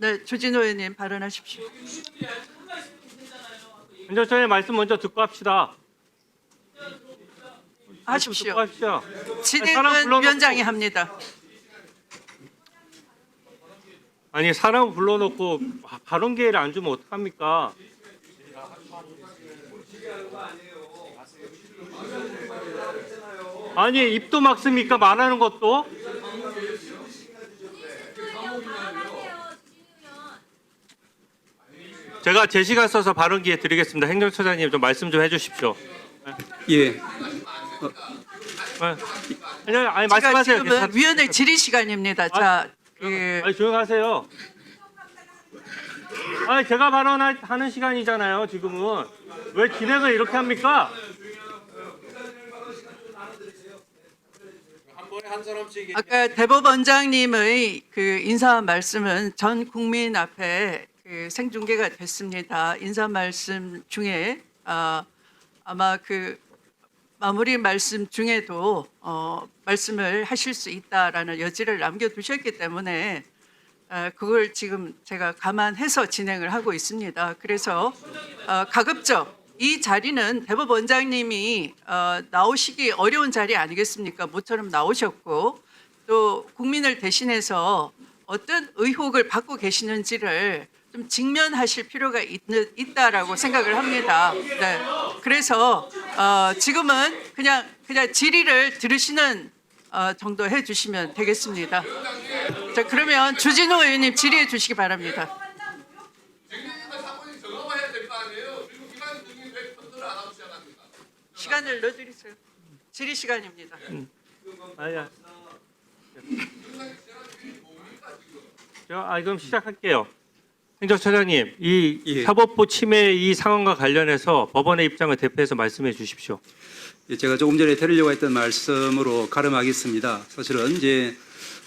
네, 조진호 의원님 발언하십시오. 행정처장님 말씀 먼저 듣고 합시다. 하십시오. 듣고 합시다. 진행은 불러놓고- 위원장이 합니다. 아니 사람 불러놓고 바- 발언 기회를 안 주면 어떡합니까? 아니 입도 막습니까 말하는 것도? 제가 제 시간 써서 발언 기회 드리겠습니다. 행정처장님 좀 말씀 좀 해주십시오. 예, 네. 아니, 아니 제가 말씀하세요. 지금은 괜찮- 위원회 질의 시간입니다. 자, 그 아니 조용하세요. 아니 제가 발언하는 시간이잖아요. 지금은 왜 진행을 이렇게 합니까? 아까 대법원장님의 그 인사 말씀은 전 국민 앞에 그 생중계가 됐습니다. 인사 말씀 중에 아, 아마 그 마무리 말씀 중에도 어, 말씀을 하실 수 있다라는 여지를 남겨두셨기 때문에 어, 그걸 지금 제가 감안해서 진행을 하고 있습니다. 그래서 어, 가급적 이 자리는 대법원장님이 어, 나오시기 어려운 자리 아니겠습니까? 모처럼 나오셨고 또 국민을 대신해서 어떤 의혹을 받고 계시는지를 좀 직면하실 필요가 있, 있다라고 생각을 합니다. 네. 그래서 어, 지금은 그냥 그냥 질의를 들으시는 어, 정도 해주시면 되겠습니다. 자 그러면 주진호 의원님 질의해 주시기 바랍니다. 시간을 넣어드리세요. 질의 시간입니다. 아니야. 자, 아 그럼 시작할게요. 행정처장님, 이 예. 사법부 침해 이 상황과 관련해서 법원의 입장을 대표해서 말씀해 주십시오. 예, 제가 조금 전에 드리려고 했던 말씀으로 가름하겠습니다. 사실은 이제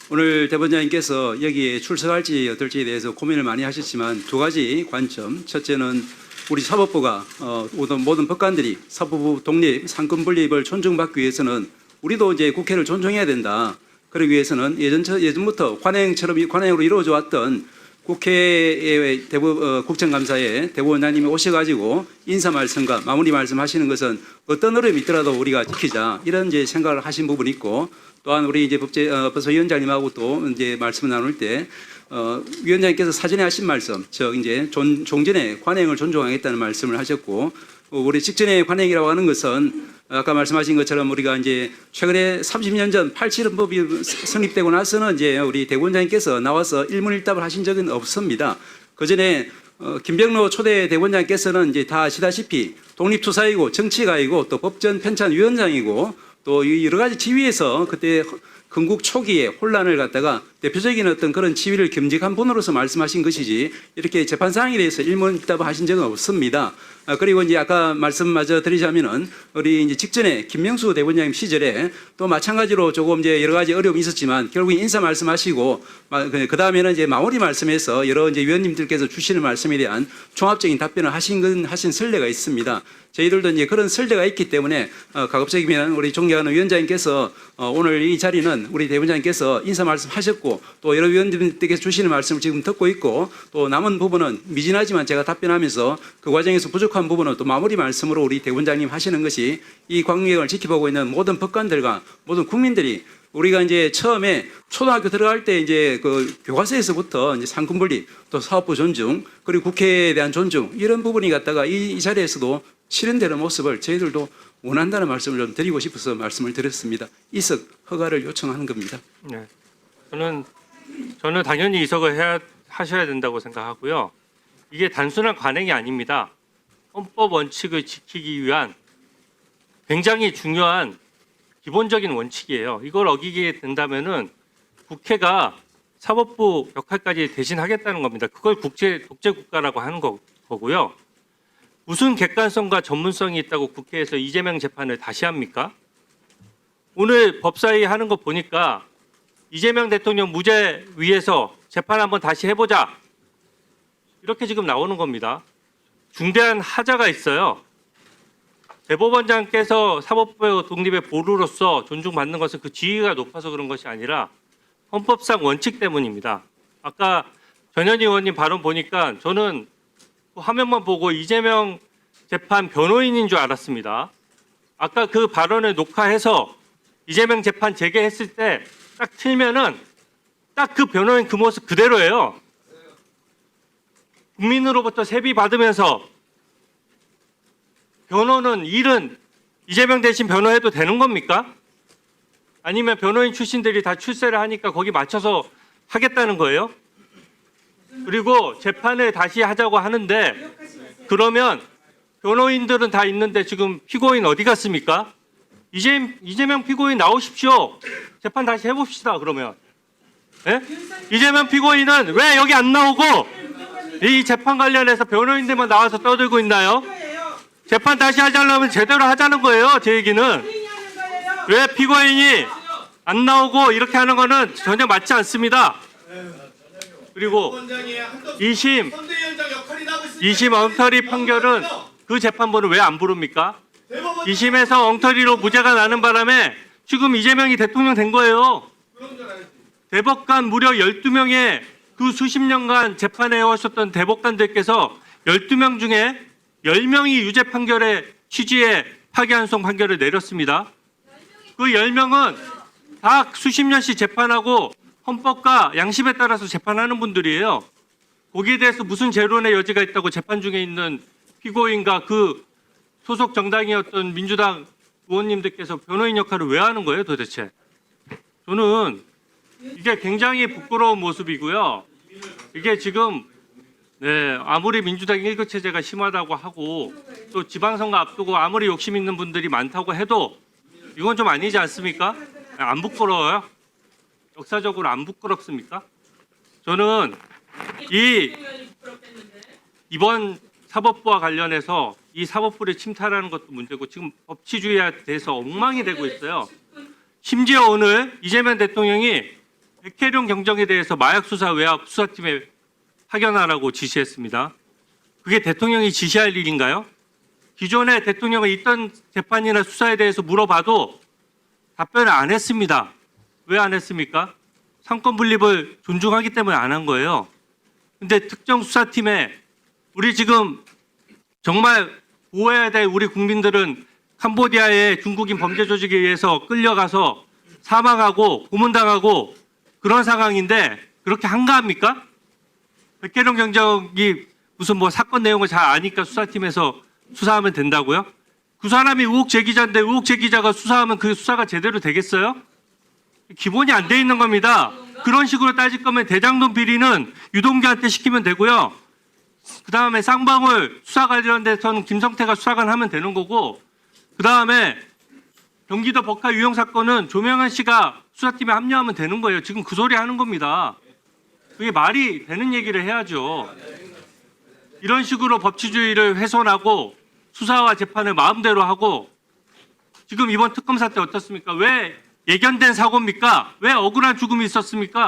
오늘 대법원장님께서 여기에 출석할지 어떨지에 대해서 고민을 많이 하셨지만 두 가지 관점. 첫째는 우리 사법부가 어, 모든, 법관들이 사법부 독립, 상권 분립을 존중받기 위해서는 우리도 이제 국회를 존중해야 된다. 그러기 위해서는 예전 예전부터 관행처럼 이 관행으로 이루어져 왔던 국회의 대법 어, 국정감사에 대법원장님이 오셔가지고 인사 말씀과 마무리 말씀하시는 것은 어떤 어려움이 있더라도 우리가 지키자. 이런 이제 생각을 하신 부분이 있고 또한 우리 이제 법제 어, 법사위원장님하고 또 이제 말씀을 나눌 때 어, 위원장님께서 사전에 하신 말씀, 즉 이제 존, 종전의 관행을 존중하겠다는 말씀을 하셨고 어, 우리 직전의 관행이라고 하는 것은 아까 말씀하신 것처럼 우리가 이제 최근에 30년 전 87헌법이 성립되고 나서는 이제 우리 대법원장님께서 나와서 일문일답을 하신 적은 없습니다. 그 전에 어, 김병로 초대 대법원장께서는 이제 다 아시다시피 독립투사이고 정치가이고 또 법전 편찬위원장이고 또이 여러 가지 지위에서 그때 건국 초기에 혼란을 갖다가 대표적인 어떤 그런 지위를 겸직한 분으로서 말씀하신 것이지 이렇게 재판 사항에 대해서 일문일답을 하신 적은 없습니다. 아, 그리고 이제 아까 말씀마저 드리자면은 우리 이제 직전에 김명수 대법원장님 시절에 또 마찬가지로 조금 이제 여러 가지 어려움이 있었지만 결국 인사 말씀하시고 그 다음에는 이제 마무리 말씀에서 여러 이제 위원님들께서 주시는 말씀에 대한 종합적인 답변을 하신 건 하신 선례가 있습니다. 저희들도 이제 그런 설례가 있기 때문에 어, 가급적이면 우리 존경하는 위원장님께서 어, 오늘 이 자리는 우리 대원장님께서 인사 말씀하셨고 또 여러 위원님들께서 주시는 말씀을 지금 듣고 있고 또 남은 부분은 미진하지만 제가 답변하면서 그 과정에서 부족한 부분은 또 마무리 말씀으로 우리 대원장님 하시는 것이 이 광경을 지켜보고 있는 모든 법관들과 모든 국민들이 우리가 이제 처음에 초등학교 들어갈 때 이제 그 교과서에서부터 이제 상권 분립 또 사업부 존중 그리고 국회에 대한 존중 이런 부분이 갖다가 이, 이 자리에서도 실현되는 모습을 저희들도 원한다는 말씀을 좀 드리고 싶어서 말씀을 드렸습니다. 이석 허가를 요청하는 겁니다. 네. 저는 저는 당연히 이석을 해야 하셔야 된다고 생각하고요. 이게 단순한 관행이 아닙니다. 헌법 원칙을 지키기 위한 굉장히 중요한 기본적인 원칙이에요. 이걸 어기게 된다면은 국회가 사법부 역할까지 대신하겠다는 겁니다. 그걸 국제 독재 국가라고 하는 거, 거고요. 무슨 객관성과 전문성이 있다고 국회에서 이재명 재판을 다시 합니까? 오늘 법사위 하는 거 보니까 이재명 대통령 무죄 위해서 재판 한번 다시 해보자. 이렇게 지금 나오는 겁니다. 중대한 하자가 있어요. 대법원장께서 사법부 독립의 보루로서 존중받는 것은 그 지위가 높아서 그런 것이 아니라 헌법상 원칙 때문입니다. 아까 전현 의원님 발언 보니까 저는 그 화면만 보고 이재명 재판 변호인인 줄 알았습니다. 아까 그 발언을 녹화해서 이재명 재판 재개했을 때 딱 틀면은 딱 그 변호인 그 모습 그대로예요. 국민으로부터 세비 받으면서 변호는 일은 이재명 대신 변호해도 되는 겁니까? 아니면 변호인 출신들이 다 출세를 하니까 거기 맞춰서 하겠다는 거예요? 그리고 재판을 다시 하자고 하는데 그러면 변호인들은 다 있는데 지금 피고인 어디 갔습니까? 이재, 이재명 피고인 나오십시오. 재판 다시 해봅시다. 그러면 예? 이재명 피고인은 왜 여기 안 나오고 이 재판 관련해서 변호인들만 나와서 떠들고 있나요? 재판 다시 하자려면 제대로 하자는 거예요. 제 얘기는 왜 피고인이 안 나오고 이렇게 하는 거는 전혀 맞지 않습니다. 그리고 이심 이심 엉터리 판결은 그 재판부는 왜 안 부릅니까? 이심에서 엉터리로 무죄가 나는 바람에 지금 이재명이 대통령 된 거예요. 대법관 무려 12명의 그 수십 년간 재판해 오셨던 대법관들께서 12명 중에 10명이 유죄 판결의 취지에 파기환송 판결을 내렸습니다. 그 10명은 다 수십 년씩 재판하고 헌법과 양심에 따라서 재판하는 분들이에요. 거기에 대해서 무슨 재론의 여지가 있다고 재판 중에 있는 피고인과 그 소속 정당이었던 민주당 의원님들께서 변호인 역할을 왜 하는 거예요 도대체? 저는 이게 굉장히 부끄러운 모습이고요. 이게 지금 네, 아무리 민주당 일거 체제가 심하다고 하고 또 지방선거 앞두고 아무리 욕심 있는 분들이 많다고 해도 이건 좀 아니지 않습니까? 안 부끄러워요? 역사적으로 안 부끄럽습니까? 저는 이 이번 사법부와 관련해서 이 사법부를 침탈하는 것도 문제고 지금 법치주의에 대해서 엉망이 되고 있어요. 심지어 오늘 이재명 대통령이 백혜룡 경정에 대해서 마약 수사 외압 수사팀에 파견하라고 지시했습니다. 그게 대통령이 지시할 일인가요? 기존에 대통령이 있던 재판이나 수사에 대해서 물어봐도 답변을 안 했습니다. 왜 안 했습니까? 상권 분립을 존중하기 때문에 안 한 거예요. 근데 특정 수사팀에 우리 지금 정말 보호해야 될 우리 국민들은 캄보디아의 중국인 범죄 조직에 의해서 끌려가서 사망하고 고문당하고 그런 상황인데 그렇게 한가합니까? 백혜령 경정이 무슨 뭐 사건 내용을 잘 아니까 수사팀에서 수사하면 된다고요? 그 사람이 의혹 제기자인데 의혹 제기자가 수사하면 그 수사가 제대로 되겠어요? 기본이 안 돼 있는 겁니다. 그런 식으로 따질 거면 대장동 비리는 유동규한테 시키면 되고요. 그 다음에 쌍방울 수사 관련돼서는 김성태가 수사관 하면 되는 거고, 그 다음에 경기도 법카 유용 사건은 조명현 씨가 수사팀에 합류하면 되는 거예요. 지금 그 소리 하는 겁니다. 그게 말이 되는 얘기를 해야죠. 이런 식으로 법치주의를 훼손하고 수사와 재판을 마음대로 하고 지금 이번 특검 사태 어떻습니까? 왜 예견된 사고입니까? 왜 억울한 죽음이 있었습니까?